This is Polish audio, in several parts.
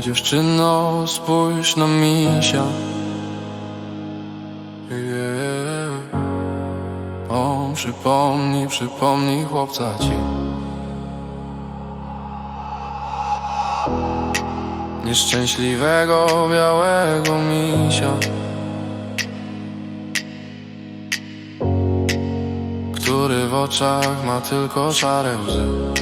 Dziewczyno, spójrz na misia yeah. O, przypomnij, przypomnij chłopca ci. Nieszczęśliwego białego misia. Który w oczach ma tylko szare łzy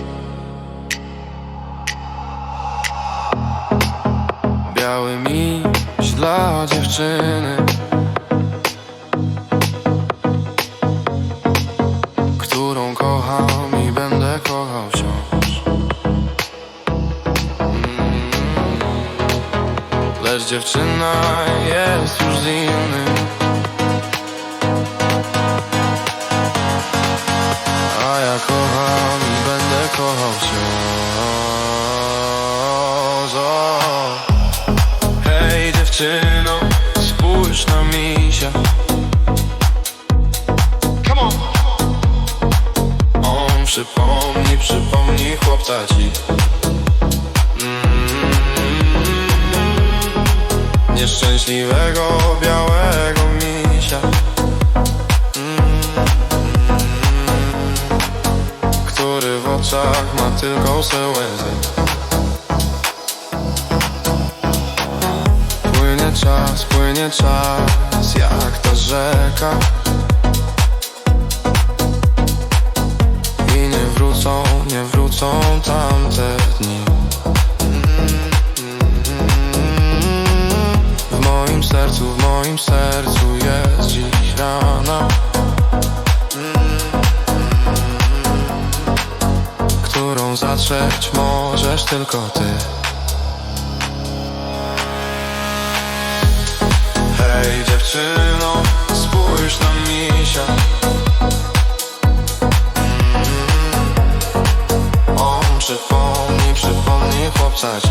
Biały miś dla dziewczyny. Którą kocham i będę kochał wciąż. Mm. Lecz dziewczyna jest już z innym dziewczyno, spójrz na misia Come on. On przypomni, przypomni chłopca ci Mm. Nieszczęśliwego białego misia Mm. Który w oczach ma tylko łzy czas, płynie czas jak ta rzeka. I nie wrócą, nie wrócą tamte dni. W moim sercu, w moim sercu jest dziś rana. Którą zatrzeć możesz tylko ty Hej dziewczyno, spójrz na misia. On przypomni, przypomni chłopca ci.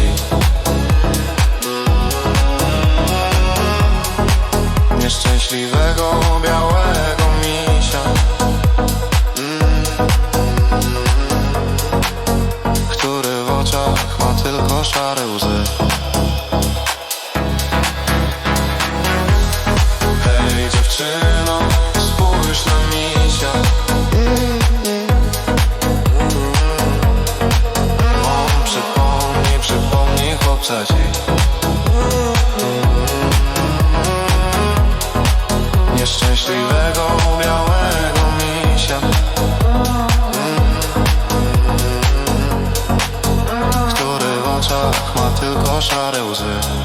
Nieszczęśliwego białego misia. Który w oczach ma tylko szare łzy dziewczyno, spójrz na misia. On przypomni, przypomni chłopca ci. Nieszczęśliwego białego misia. Który w oczach ma tylko szare łzy